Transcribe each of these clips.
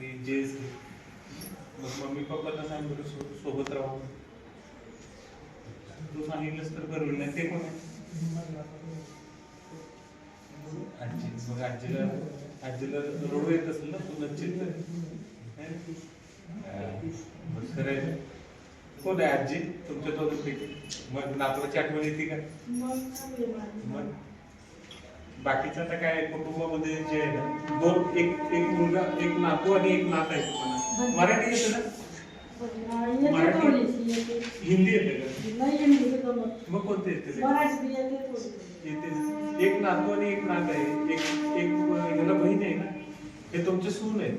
आणि जेस घे मग मम्मी पप्पाला सांग बरं सो- सोबत राहू. तू सांगितलंस तर बरोबर नाही ते कोण आहे? आजी मग आजीला आजीला रोड येत असेल ना तू नच्चित खरं आहे. कोण आहे आजी? तुमच्या दोघांपैकी. मग नातवाची आठवण येते का? मग? बाकीचं आता काय कुटुंबामध्ये जे आहे ना दोन एक एक मुलगा एक नातू आणि एक नात आहे तुम्हाला मराठी येते ना? हिंदी येते का? मग कोणते येते? येते. एक नातू आणि एक नात आहे. एक एक ह्याला बहीण आहे ना? हे तुमचे सून आहे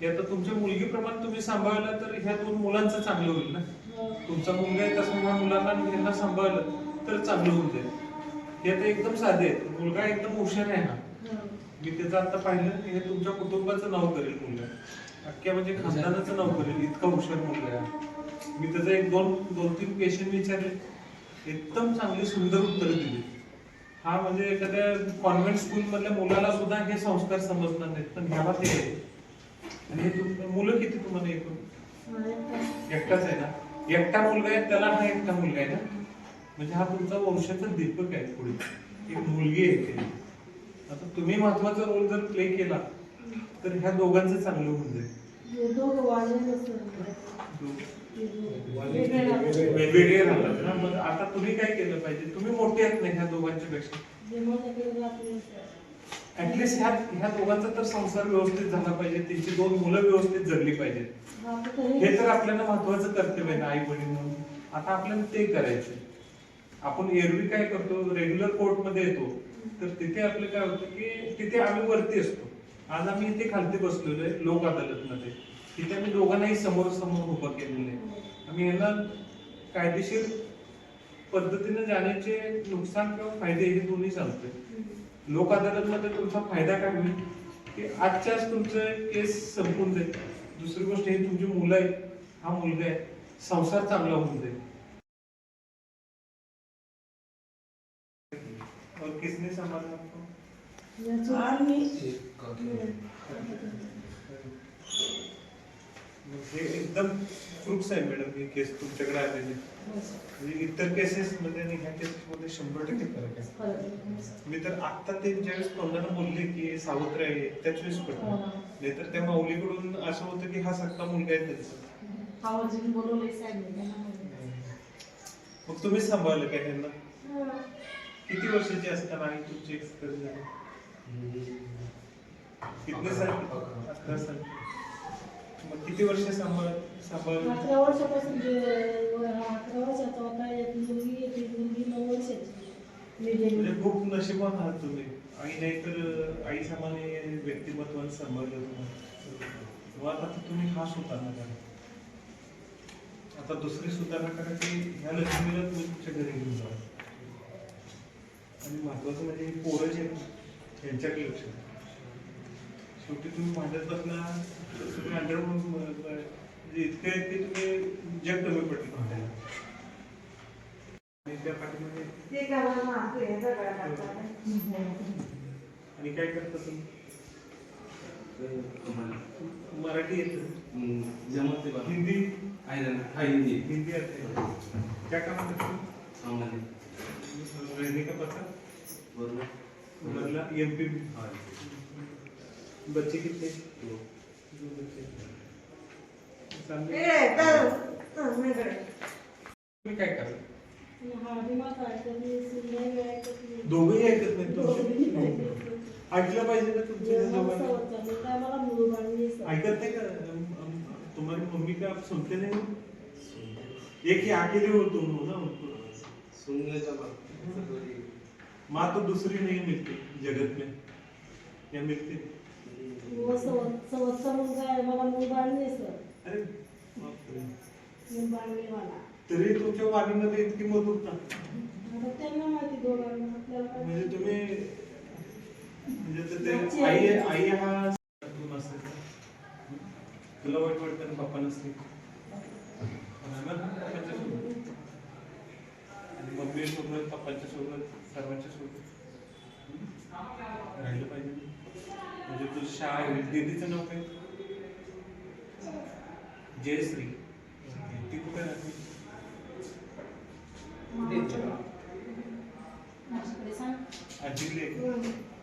हे आता तुमच्या मुलगीप्रमाणे तुम्ही सांभाळलं तर ह्या दोन मुलांचं चांगलं होईल ना? तुमचा मुलगा आहे तसं ह्या मुलांना ह्यांना सांभाळलं तर चांगलं होऊन जाईल. हे आता एकदम साधे आहेत. मुलगा एकदम हुशार आहे हा मी त्याचं आता पाहिलं हे तुमच्या कुटुंबाचं नाव करेल मुलगा. अख्ख्या म्हणजे खानदानाचं नाव करेल. इतका हुशार मुलगा आहे. मी त्याचं एक दोन दोन तीन क्वेश्चन विचारले. एकदम चांगली सुंदर उत्तर दिली. हा म्हणजे एखाद्या कॉन्व्हेंट स्कूल मधल्या मुलाला सुद्धा हे संस्कार समजणार नाहीत. पण ह्याला ते. आणि हे तुम- मुलं किती तुम्हाला एकूण? एकटाच आहे ना? एकटा मुलगा आहे त्याला हा एकटा मुलगा आहे ना? म्हणजे हा तुमचा वंशाचा दीपक आहे पुढे. एक मुलगी आहे ते. आता तुम्ही महत्त्वाचा रोल जर प्ले केला तर ह्या दोघांचं चांगलं होऊन जाईल. वेगवेगळे राहतात. ना. मग आता तुम्ही काय केलं पाहिजे? तुम्ही मोठे आहेत ना ह्या दोघांच्या पेक्षा? ऍटलिस्ट ह्या ह्या दोघांचा तर संसार व्यवस्थित झाला पाहिजे. त्यांची दोन मुलं व्यवस्थित जगली पाहिजेत. हे तर आपल्याला महत्वाचं कर्तव्य आहे ना आई वडील म्हणून. आता आपल्याला ते करायचं आपण एरवी काय करतो? रेग्युलर कोर्टमध्ये येतो. तर तिथे आपलं काय होतं की तिथे आम्ही वरती असतो. आज आम्ही इथे खालती बसलेलो आहे लोक अदालत मध्ये तिथे आम्ही दोघांनाही समोर समोर उभं केलेलं आहे. आम्ही यांना कायदेशीर पद्धतीने जाण्याचे नुकसान किंवा फायदे हे दोन्ही सांगतोय. लोक अदालत मध्ये तुमचा फायदा काय होईल? की आजच्याच तुमचं केस संपून जाईल. दुसरी गोष्ट हे तुमची मुलं आहेत. हा मुलगा आहे. संसार चांगला होऊन जाईल. और किसने संभाला आपको हे एकदम क्रुक्स आहे मॅडम ही केस तुमच्याकडे आलेली. म्हणजे इतर केसेस मध्ये आणि ह्या केसेस मध्ये शंभर टक्के फरक आहे. मी तर आता ते ज्यावेळेस तोंडानं बोलले की सावत्र आहे त्याच वेळेस पडलं नाहीतर त्या माऊलीकडून असं होतं की हा सक्का मुलगा आहे त्यांचा. मग तुम्ही सांभाळलं काय त्यांना? किती वर्षाची असताना आई तुमची एक्सपायर झाली किती साल? अकरा साल. मग किती वर्ष सांभाळ सांभाळ अकरा वर्षापासून अकरा वर्षाचा होता एक मुलगी एक मुलगी नऊ वर्षाची. म्हणजे खूप नशिबान आहात तुम्ही. आई नाही तर आई सामाने व्यक्तिमत्वाने सांभाळलं तुम्हाला आता तुम्ही हा सुधारणा करा. आता दुसरी सुधारणा करा की ह्या लक्ष्मीला तुम्ही तुमच्या घरी घेऊन जा. आणि महत्वाचं म्हणजे ही पोरं जे आहेत ना, यांच्याकडे लक्ष द्या. शेवटी तुम्ही भांडत बसला तुम्ही अंडर म्हणजे इतके आहेत की तुम्ही जग कमी पडले. भांडायला आणि त्या पाठीमध्ये आणि काय करता तुम्ही? मराठी येतं. जमते हिंदी? हा हिंदी. हिंदी आते क्या काम करते हो? सामान्य रहने का पता बरोबर बदला एमपी में हा बच्चे कितने तो दो बच्चे सामने तुम्ही काय करा हळदी माता ऐकत नाही सुंदर ऐकत नाही दोघंही ऐकत नाहीत दोघंही तुमचे ऐकत नाही. ऐकलं पाहिजे ना तुमचे जेव्हा दोघांनी सवत झाली, काय मला मूळ बाळगी आहे. ऐकत नाही का अम, अम, तुम्हारी मम्मी का आप सुनते नहीं एक ही अकेले हो तुम हो ना उनको सुनने का बात माँ तो दूसरी नहीं मिलती जगत में या मिलती व अरे तरी तुमच्या वाणीमध्ये इतकी मधुरता काय म्हणजे तुम्ही म्हणजे आई आई हा. तुला वाईट वाटतं पप्पा नसते बेस सोडलं पप्पांचे सोडलं सर्वांचे सोडलं राहिलं पाहिजे म्हणजे तू शाळा दिदीचं नाव जयश्री। ती कुठे राहते Adileco.